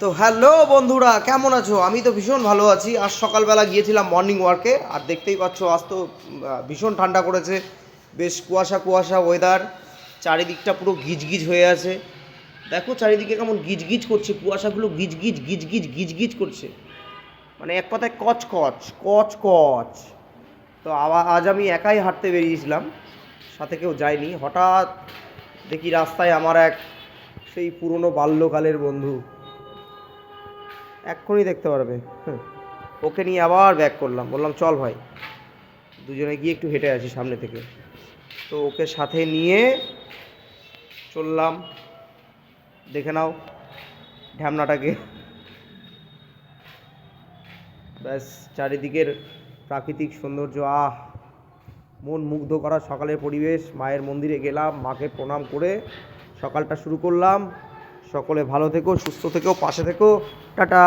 তো হ্যালো বন্ধুরা, কেমন আছো? আমি তো ভীষণ ভালো আছি। আজ সকালবেলা গিয়েছিলাম মর্নিং ওয়ার্কে আর দেখতেই পাচ্ছ আজ তো ভীষণ ঠান্ডা করেছে। বেশ কুয়াশা কুয়াশা ওয়েদার চারিদিকটা পুরো গিজগিজ হয়ে আছে। দেখো চারিদিকে কেমন গিজগিজ করছে, কুয়াশাগুলো গিজগিজ গিজগিজ গিজগিজ করছে। মানে এক কথায় কচ কচ কচ কচ তো আজ আমি একাই হাঁটতে বেরিয়েছিলাম, সাথে কেউ যায়নি। হঠাৎ দেখি রাস্তায় আমার এক সেই পুরনো বাল্যকালের বন্ধু। এক্ষুনি দেখতে পারবে, হুম। ওকে নিয়ে আবার ব্যাক করলাম। বললাম, চল ভাই। দুজনে গিয়ে একটু হেঁটে আসি সামনে থেকে। তো ওকে সাথে নিয়ে চললাম। দেখে নাও, ঢ্যামনাটাকে। ব্যাস, চারিদিকের প্রাকৃতিক সৌন্দর্য, আহ! মন মুগ্ধ করা সকালের পরিবেশ। মায়ের মন্দিরে গেলাম, মাকে প্রণাম করে সকালটা শুরু করলাম। সকলে ভালো থেকো সুস্থ থেকো পাশে থেকো। টাটা।